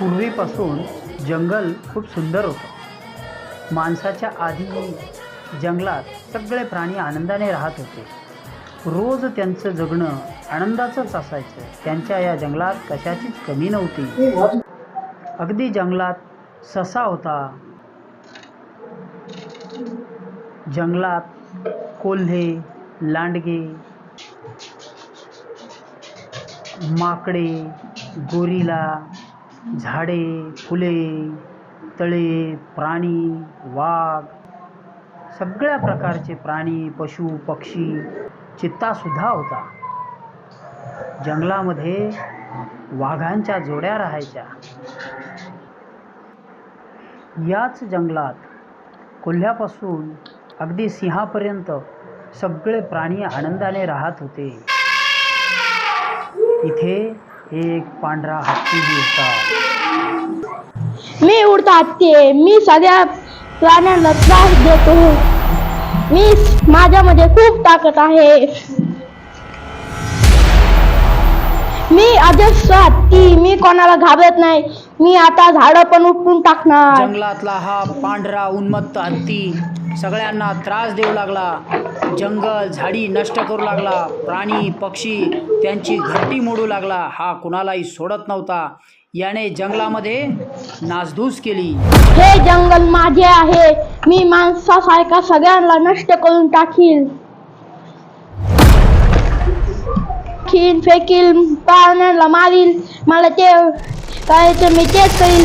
पूर्वीपासून जंगल खूप सुंदर होतं. माणसाच्या आधी जंगलात सगळे प्राणी आनंदाने राहत होते. रोज त्यांचं जगणं आनंदाचंच असायचं. त्यांच्या या जंगलात कशाचीच कमी नव्हती. अगदी जंगलात ससा होता. जंगलात कोल्हे लांडगे माकडे गोरिला झाडे फुले तळे प्राणी वाघ सगळ्या प्रकारचे प्राणी पशु पक्षी चित्तासुद्धा होता. जंगलामध्ये वाघांच्या जोड्या राहायच्या. याच जंगलात कोल्ह्यापासून अगदी सिंहापर्यंत सगळे प्राणी आनंदाने राहत होते. इथे एक पांढरा हत्तीही होता. मी उडता हत्ती आहे. मी सध्या प्राण्यांना त्रास देतो. मी माझ्यामध्ये खूप ताकद आहे. मी अजस्र हत्ती मी कोणाला घाबरत नाही. मी आता झाडं पण उपटून टाकणार. जंगलातला हा पांढरा उन्मत्त हत्ती सगळ्यांना त्रास देऊ लागला. जंगल झाडी नष्ट करू लागला. प्राणी पक्षी त्यांची घरटी मोडू लागला. हा कुणालाही सोडत नव्हता. याने जंगलामध्ये नासधूस केली. हे जंगल माझे आहे. मी माणसासारखा सगळ्यांना नष्ट करून टाकील खीन फेकील प्राण्यांना मारील मला ते करायचं मी तेच करील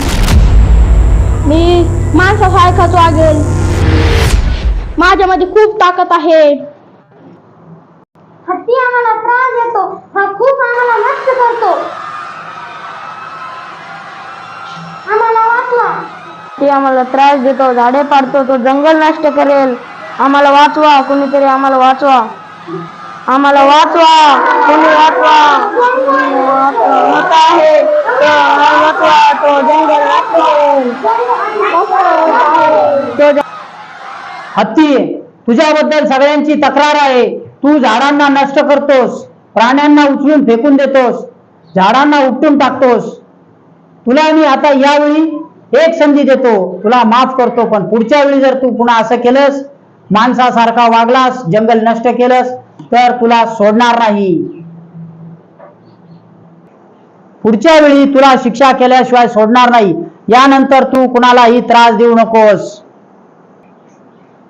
मी माणसासारखाच वागेल माझ्यामध्ये खूप ताकद आहे. हत्ती आम्हाला त्रास देतो. हा खूप आम्हाला नष्ट करतो. आम्हाला वाचवा. ते आम्हाला त्रास देतो झाडे पाडतो तो जंगल नष्ट करेल. आम्हाला वाचवा कोणीतरी आम्हाला वाचवा. आम्हाला वाचवा कोणी वाचवा. मोठा आहे तो वाचवा. तो जंगल तो जंगल हत्ती तुझ्याबद्दल सगळ्यांची तक्रार आहे. तू झाडांना नष्ट करतोस प्राण्यांना उचलून फेकून देतोस झाडांना उपटून टाकतोस. तुला मी आता यावेळी एक संधी देतो. तुला माफ करतो पण पुढच्या वेळी जर तू पुन्हा असं केलंस माणसासारखा वागलास जंगल नष्ट केलंस तर तुला सोडणार नाही. पुढच्या वेळी तुला शिक्षा केल्याशिवाय सोडणार नाही. यानंतर तू कुणालाही त्रास देऊ नकोस.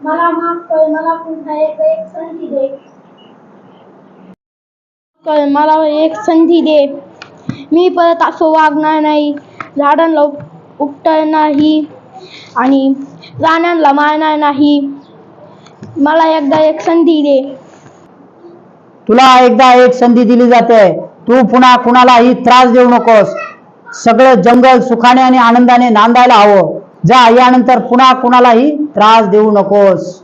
मला माफ कर मला पुन्हा एक एक संधी दे. कर मला एक संधी दे. मी परत असं वागणार नाही. झाडांना उपटणार नाही. आणि प्राण्यांना मारणार नाही. मला एकदा एक संधी दे. तुला एकदा एक संधी दिली जाते. तू पुन्हा कुणालाही त्रास देऊ नकोस. सगळं जंगल सुखाने आणि आनंदाने नांदायला हवं. जा यानंतर पुन्हा कुणालाही त्रास देऊ नकोस.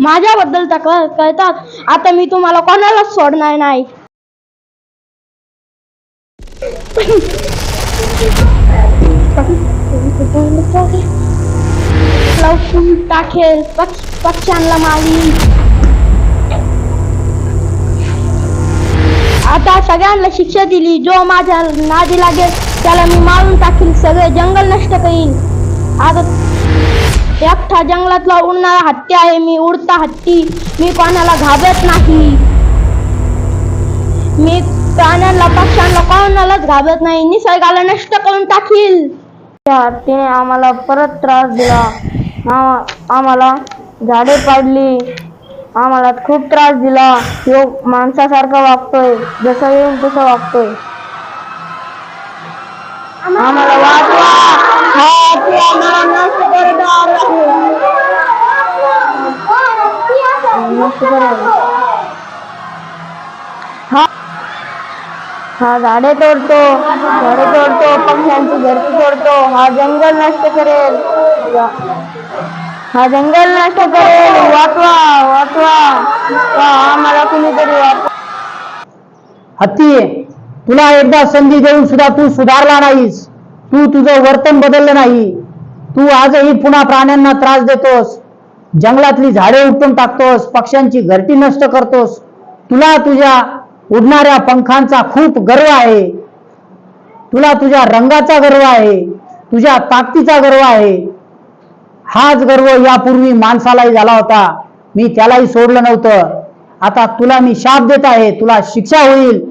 माझ्याबद्दल तक्रार करतात आता मी तुम्हाला कोणालाच सोडणार नाही. टाकेल पक्ष पक्ष्यांना मारी आता सगळ्यांना शिक्षा दिली. जो माझ्या नादी लागेल त्याला मी मारून टाकील सगळे जंगल नष्ट करीन. आता एकटा जंगलातला उडणारा हत्ती आहे. मी उडता हत्ती. मी कोणाला घाबरत नाही. मी प्राण्यांना पक्ष्यांना कोणालाच घाबरत नाही. निसर्गाला नष्ट करून टाकील. त्या हत्तीने आम्हाला परत त्रास दिला. आम्हाला झाडे पाडली. आम्हाला खूप त्रास दिला. यो माणसासारखा वागतोय जसं येईल तसं वागतोय. आम्हाला हा हा. झाडे तोडतो झाडे तोडतो पक्ष्यांची घरटी तोडतो. हा जंगल नष्ट करेल. हा जंगल नष्ट करेल. वाचवा वाचवा. वा, आम्हाला कुणीतरी वाचवा. हत्ती तुला एकदा संधी देऊन सुद्धा तू सुधारला नाहीस. तू तुझं वर्तन बदललं नाही. तू आजही पुन्हा प्राण्यांना त्रास देतोस. जंगलातली झाडे उपटून टाकतोस. पक्ष्यांची घरटी नष्ट करतोस. तुला तुझ्या उडणाऱ्या पंखांचा खूप गर्व आहे. तुला तुझ्या रंगाचा गर्व आहे. तुझ्या ताकदीचा गर्व आहे. हाच गर्व यापूर्वी माणसालाही झाला होता. मी त्यालाही सोडलं नव्हतं. आता तुला मी शाप देत आहे. तुला शिक्षा होईल.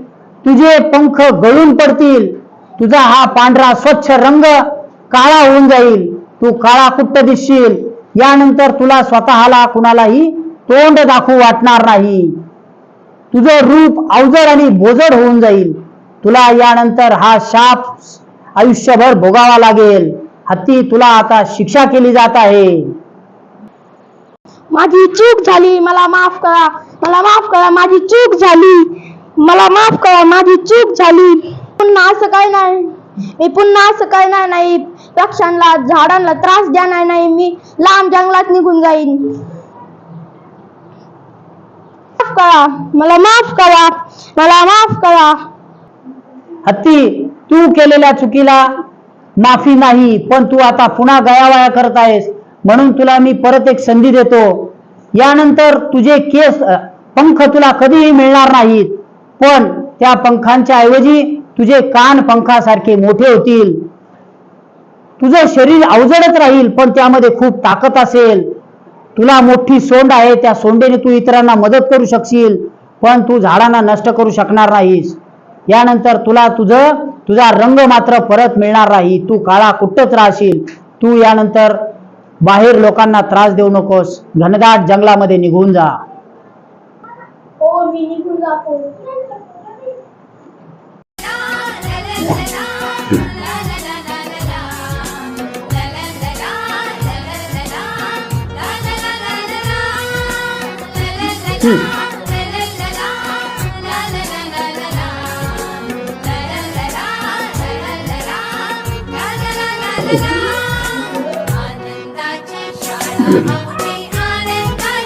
तुझे पंख गळून पडतील. तुझा हा पांढरा स्वच्छ रंग काळा होऊन जाईल. तू काळा कुट्ट दिसशील? यानंतर तुला स्वतःला कुणालाही तोंड दाखवू वाटणार नाही. तुझं रूप अवजड आणि बोजड होऊन जाईल. तुला यानंतर हा शाप आयुष्यभर भोगावा लागेल. हत्ती तुला आता शिक्षा केली जात आहे. माझी चूक झाली. मला माफ करा. मला माफ करा. माझी चूक झाली. मला माफ करा. माझी चूक झाली. पुन्हा असं काय नाही. मी पुन्हा असं काय नाही नाही. पक्ष्यांना झाडांना त्रास देणार नाही. मी लांब जंगलात निघून जाईन. माफ करा. मला माफ करा. मला माफ करा. हत्ती तू केलेल्या चुकीला माफी नाही पण तू आता पुन्हा गयावाया करत आहेस. म्हणून तुला मी परत एक संधी देतो. यानंतर तुझे केस पंख तुला कधीही मिळणार नाहीत. पण त्या पंखांच्या ऐवजी तुझे कान पंखासारखे मोठे होतील. तुझं शरीर अवजडच राहील पण त्यामध्ये खूप ताकद असेल. तुला मोठी सोंड आहे त्या सोंडेने तू इतरांना मदत करू शकशील पण तू झाडांना नष्ट करू शकणार नाहीस. यानंतर तुला तुझं तुझा रंग मात्र परत मिळणार नाही. तू काळा कुट्टच राहशील. तू यानंतर बाहेर लोकांना त्रास देऊ नकोस. घनदाट जंगलामध्ये निघून जा. हो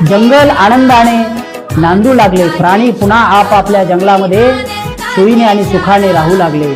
जंगल आनंदाने नांदू लागले प्राणी पुन्हा आपापल्या जंगलामध्ये सोयीने आणि सुखाने राहू लागले.